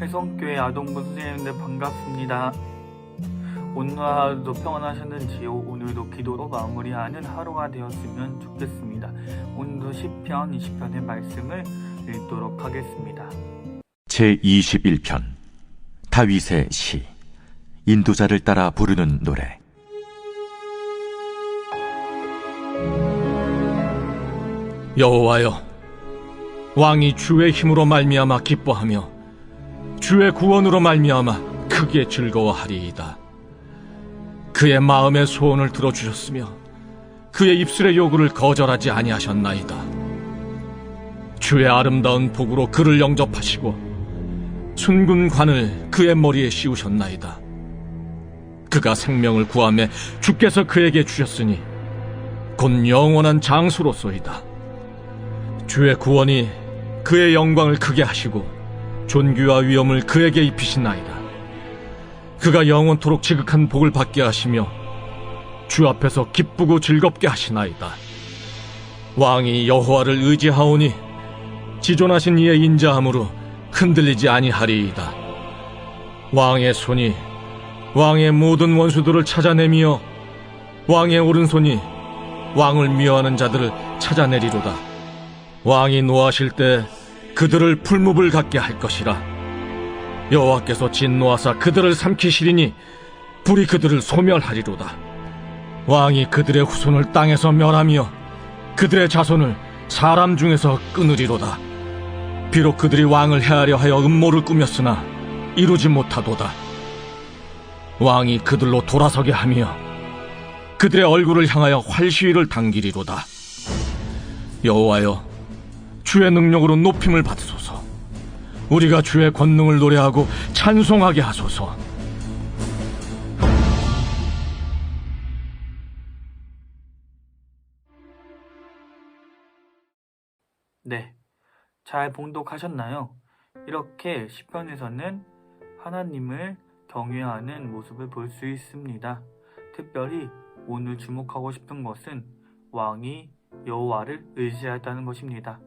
해성교회 아동부 선생님들 반갑습니다. 오늘 하루도 평안하셨는지요? 오늘도 기도로 마무리하는 하루가 되었으면 좋겠습니다. 오늘도 10편, 20편의 말씀을 읽도록 하겠습니다. 제21편 다윗의 시 인도자를 따라 부르는 노래 여호와여 왕이 주의 힘으로 말미암아 기뻐하며 주의 구원으로 말미암아 크게 즐거워하리이다. 그의 마음의 소원을 들어주셨으며 그의 입술의 요구를 거절하지 아니하셨나이다. 주의 아름다운 복으로 그를 영접하시고 순군 관을 그의 머리에 씌우셨나이다. 그가 생명을 구함에 주께서 그에게 주셨으니 곧 영원한 장수로소이다. 주의 구원이 그의 영광을 크게 하시고 존귀와 위엄을 그에게 입히시나이다. 그가 영원토록 지극한 복을 받게 하시며 주 앞에서 기쁘고 즐겁게 하시나이다. 왕이 여호와를 의지하오니 지존하신 이의 인자함으로 흔들리지 아니하리이다. 왕의 손이 왕의 모든 원수들을 찾아내며 왕의 오른손이 왕을 미워하는 자들을 찾아내리로다. 왕이 노하실 때 그들을 풀무불 갖게 할 것이라. 여호와께서 진노하사 그들을 삼키시리니 불이 그들을 소멸하리로다. 왕이 그들의 후손을 땅에서 멸하며 그들의 자손을 사람 중에서 끊으리로다. 비록 그들이 왕을 해하려 하여 음모를 꾸몄으나 이루지 못하도다. 왕이 그들로 돌아서게 하며 그들의 얼굴을 향하여 활시위를 당기리로다. 여호와여 주의 능력으로 높임을 받으소서. 우리가 주의 권능을 노래하고 찬송하게 하소서. 네, 잘 봉독하셨나요? 이렇게 시편에서는 하나님을 경외하는 모습을 볼 수 있습니다. 특별히 오늘 주목하고 싶은 것은 왕이 여호와를 의지하였다는 것입니다.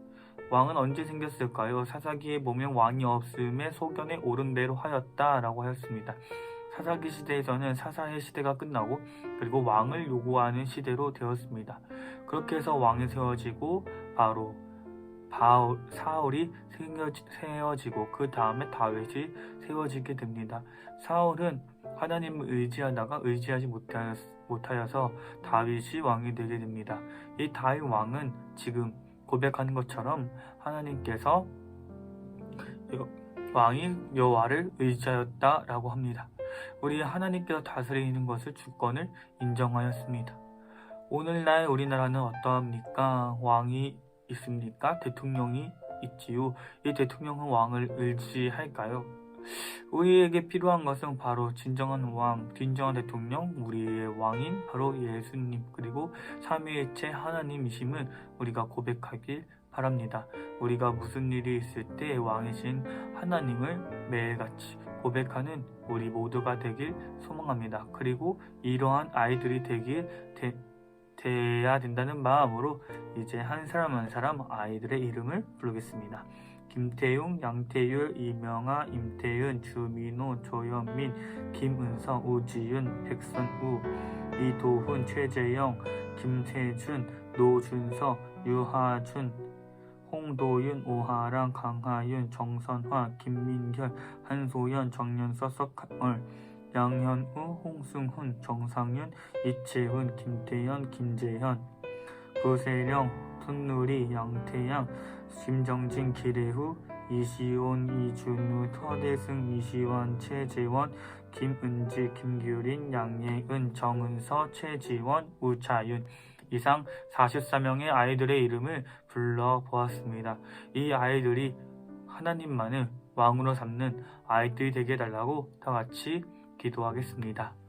왕은 언제 생겼을까요? 사사기에 보면 왕이 없음에 소견에 오른 대로 하였다라고 하였습니다. 사사기 시대에서는 사사의 시대가 끝나고 그리고 왕을 요구하는 시대로 되었습니다. 그렇게 해서 왕이 세워지고 바로 바울, 사울이 세워지고 그 다음에 다윗이 세워지게 됩니다. 사울은 하나님을 의지하다가 의지하지 못하여서 다윗이 왕이 되게 됩니다. 이 다윗 왕은 지금 고백하는 것처럼 하나님께서 왕이 여호와를 의지하였다라고 합니다. 우리 하나님께서 다스리는 것을 주권을 인정하였습니다. 오늘날 우리나라는 어떠합니까? 왕이 있습니까? 대통령이 있지요. 이 대통령은 왕을 의지할까요? 우리에게 필요한 것은 바로 진정한 왕, 진정한 대통령, 우리의 왕인 바로 예수님 그리고 삼위일체 하나님이심을 우리가 고백하길 바랍니다. 우리가 무슨 일이 있을 때 왕이신 하나님을 매일같이 고백하는 우리 모두가 되길 소망합니다. 그리고 이러한 아이들이 되길 되, 돼야 된다는 마음으로 이제 한 사람 한 사람 아이들의 이름을 부르겠습니다. 김태웅, 양태율, 이명아, 임태윤, 주민호, 조현민, 김은성, 우지윤, 백선우, 이도훈, 최재영, 김세준, 노준서, 유하준, 홍도윤, 오하랑, 강하윤, 정선화, 김민결, 한소연, 정연서, 석한얼, 양현우, 홍승훈, 정상윤, 이채훈, 김태현, 김재현, 부세령, 손누리, 양태양, 김정진, 기래후, 이시온, 이준우, 터대승, 이시원, 최재원, 김은지, 김규린, 양예은, 정은서, 최지원, 우차윤 이상 44명의 아이들의 이름을 불러보았습니다. 이 아이들이 하나님만을 왕으로 삼는 아이들이 되게 해달라고 다 같이 기도하겠습니다.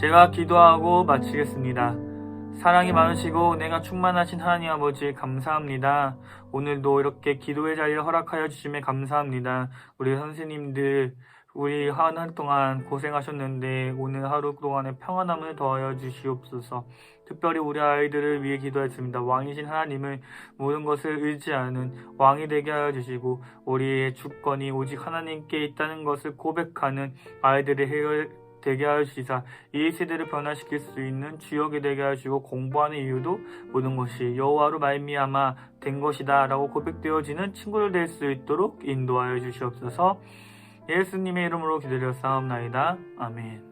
제가 기도하고 마치겠습니다. 사랑이 많으시고 내가 충만하신 하나님 아버지 감사합니다. 오늘도 이렇게 기도의 자리를 허락하여 주심에 감사합니다. 우리 선생님들 우리 한달 동안 고생하셨는데 오늘 하루 동안의 평안함을 더하여 주시옵소서. 특별히 우리 아이들을 위해 기도했습니다. 왕이신 하나님을 모든 것을 의지하는 왕이 되게 하여 주시고 우리의 주권이 오직 하나님께 있다는 것을 고백하는 아이들의 해결 되게 하여 주시사 이 세대를 변화시킬 수 있는 주역이 되게 하시고 공부하는 이유도 모든 것이 여호와로 말미암아 된 것이다 라고 고백되어지는 친구를 될 수 있도록 인도하여 주시옵소서. 예수님의 이름으로 기도드려 싸움나이다. 아멘.